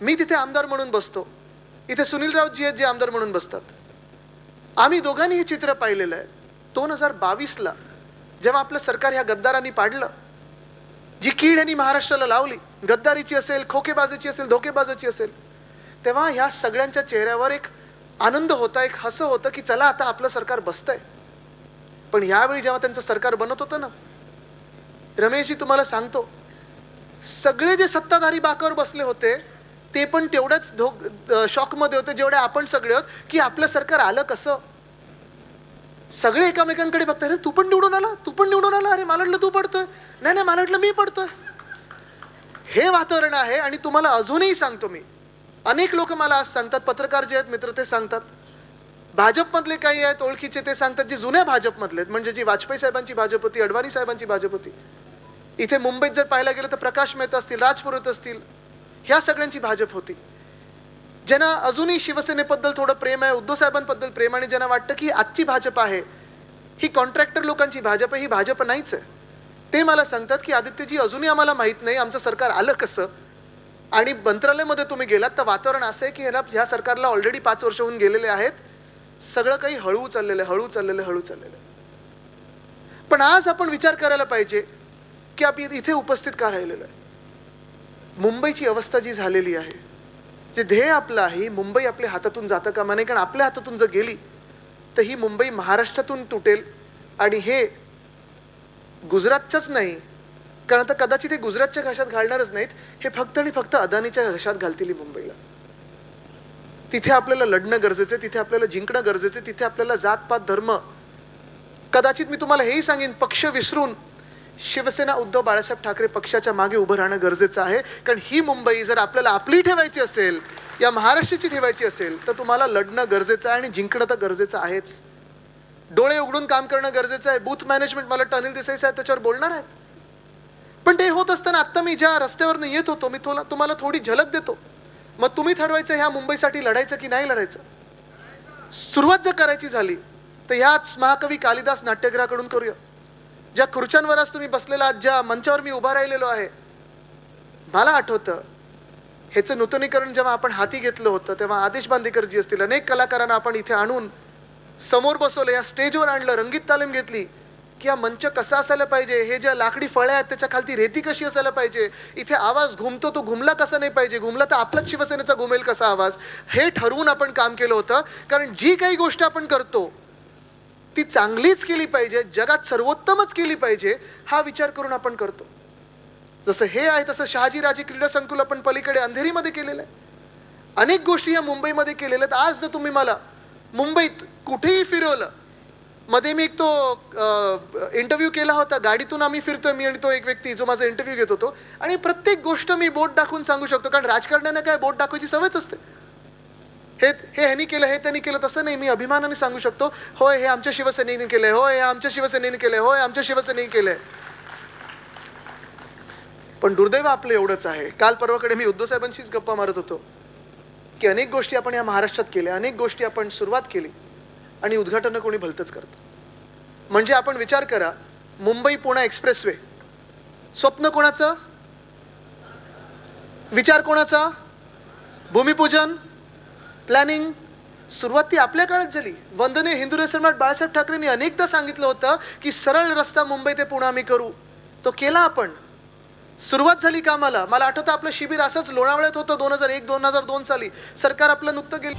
मी तिथे आमदार म्हणून बसतो. इथे सुनीलरावजी आहेत जे आमदार म्हणून बसतात. आम्ही दोघांनी हे चित्र पाहिलेलं आहे. दोन हजार बावीसला जेव्हा आपलं सरकार ह्या गद्दारांनी पाडलं जी कीड यांनी महाराष्ट्राला लावली गद्दारीची असेल खोकेबाजीची असेल धोकेबाजाची असेल तेव्हा ह्या सगळ्यांच्या चेहऱ्यावर एक आनंद होता एक हसं होतं की चला आता आपलं सरकार बसतंय. पण यावेळी जेव्हा त्यांचं सरकार बनत होतं ना रमेशजी तुम्हाला सांगतो सगळे जे सत्ताधारी बाकावर बसले होते ते पण तेवढंच धो शॉकमध्ये होते जेवढे आपण सगळे आहोत की आपलं सरकार आलं कसं? सगळे एकामेकांकडे बघताय "अरे, तू पण निवडून आला तू पण निवडून आला अरे मला वाटलं तू पडतोय. नाही नाही मला वाटलं मी पडतोय. हे वातावरण आहे आणि तुम्हाला अजूनही सांगतो मी. अनेक लोक मला आज सांगतात पत्रकार जे आहेत मित्र ते सांगतात. भाजपमधले काही आहेत ओळखीचे ते सांगतात जे जुन्या भाजपमधले आहेत म्हणजे जी वाजपेयी साहेबांची भाजप होती अडवाणी साहेबांची भाजप होती इथे मुंबईत जर पाहायला गेलं तर प्रकाश मेहता असतील राजपुरत असतील ह्या सगळ्यांची भाजप होती. ज्यांना अजूनही शिवसेनेबद्दल थोडं प्रेम आहे उद्धव साहेबांबद्दल प्रेम आणि ज्यांना वाटतं की आजची भाजप आहे ही कॉन्ट्रॅक्टर लोकांची भाजप ही भाजप नाहीच आहे. ते मला सांगतात की आदित्यजी अजूनही आम्हाला माहीत नाही आमचं सरकार आलं कसं? आणि मंत्रालयामध्ये तुम्ही गेलात तर वातावरण असं आहे की ह्याला ह्या सरकारला ऑलरेडी पाच वर्ष होऊन गेलेले आहेत. सगळं काही हळू चाललेलं आहे हळू चाललेलं हळू चाललेलं आहे. पण आज आपण विचार करायला पाहिजे की आपण इथे उपस्थित का राहिलेलं आहे? मुंबईची अवस्था जी झालेली आहे जे ध्येय आपलं आहे ही मुंबई आपल्या हातातून जातं का नाही कारण आपल्या हातातून जर गेली तर ही मुंबई महाराष्ट्रातून तुटेल. आणि हे गुजरातच्याच नाही कारण आता कदाचित हे गुजरातच्या घशात घालणारच नाहीत हे फक्त आणि फक्त अदानीच्या घशात घालतील मुंबईला. तिथे आपल्याला लढणं गरजेचं आहे तिथे आपल्याला जिंकणं गरजेचं आहे तिथे आपल्याला जातपात धर्म. कदाचित मी तुम्हाला हेही सांगेन पक्ष विसरून शिवसेना उद्धव बाळासाहेब ठाकरे पक्षाच्या मागे उभं राहणं गरजेचं आहे. कारण ही मुंबई जर आपल्याला आपली ठेवायची असेल या महाराष्ट्राची ठेवायची असेल तर तुम्हाला लढणं गरजेचं आहे आणि जिंकणं तर गरजेचं आहेच. डोळे उघडून काम करणं गरजेचं आहे. बूथ मॅनेजमेंट मला अनिल देसाई साहेब त्याच्यावर बोलणार आहेत. पण ते होत असताना आत्ता मी ज्या रस्त्यावरनं येत होतो मी थोला तुम्हाला थोडी झलक देतो. मग तुम्ही ठरवायचं ह्या मुंबईसाठी लढायचं की नाही लढायचं? सुरुवात जर करायची झाली तर ह्याच महाकवी कालिदास नाट्यगृहाकडून करूया. ज्या खुर्च्यांवर आज तुम्ही बसलेला आहात, ज्या मंचावर मी उभा राहिलेलो आहे मला आठवतं ह्याचं नूतनीकरण जेव्हा आपण हाती घेतलं होतं तेव्हा आदेश बांदेकरजी असतील अनेक कलाकारांना आपण इथे आणून समोर बसवलं या स्टेजवर आणलं रंगीत तालीम घेतली की हा मंच कसा असायला पाहिजे हे ज्या लाकडी फळ्या आहेत त्याच्या खालती रेती कशी असायला पाहिजे इथे आवाज घुमतो तो घुमला कसा नाही पाहिजे घुमला तर आपलाच शिवसेनेचा घुमेल कसा आवाज हे ठरवून आपण काम केलं होतं कारण जी काही गोष्ट आपण करतो ती चांगलीच केली पाहिजे जगात सर्वोत्तमच केली पाहिजे हा विचार करून आपण करतो. जसं हे आहे तसं शहाजीराजे क्रीडा संकुल आपण पलीकडे अंधेरीमध्ये केलेलं आहे. अनेक गोष्टी या मुंबईमध्ये केलेल्या आहेत. आज जर तुम्ही मला मुंबईत कुठेही फिरवलं मध्ये मी एक तो इंटरव्ह्यू केला होता. गाडीतून आम्ही फिरतोय मी आणि तो एक व्यक्ती जो माझा इंटरव्ह्यू घेत होतो. आणि प्रत्येक गोष्ट मी बोट दाखवून सांगू शकतो कारण राजकारण्यांना काय बोट दाखवायची सवयच असते. हे हे ह्यांनी केलं हे त्यांनी केलं तसं नाही. मी अभिमानाने सांगू शकतो होय हे आमच्या शिवसेनेने केलंय होय हे आमच्या शिवसेनेने केलंय होय आमच्या शिवसेनेने केलंय. पण दुर्दैव आपलं एवढंच आहे. काल परवाकडे मी उद्धव साहेबांशीच गप्पा मारत होतो की अनेक गोष्टी आपण या महाराष्ट्रात केल्या अनेक गोष्टी आपण सुरुवात केली आणि उद्घाटनं कोणी भलतंच करतं. म्हणजे आपण विचार करा मुंबई पुणे एक्सप्रेसवे स्वप्न कोणाचं? विचार कोणाचा? भूमिपूजन? प्लॅनिंग सुरुवात ती आपल्या काळात झाली. वंदने हिंदू सम्राट बाळासाहेब ठाकरेंनी अनेकदा सांगितलं होतं की सरळ रस्ता मुंबई ते पुणे आम्ही करू. तो केला आपण. सुरुवात झाली कामाला. मला आठवतं आपलं शिबिर असंच लोणावळ्यात होतं दोन हजार एक दोन हजार दोन साली. सरकार आपलं नुकतं गेलं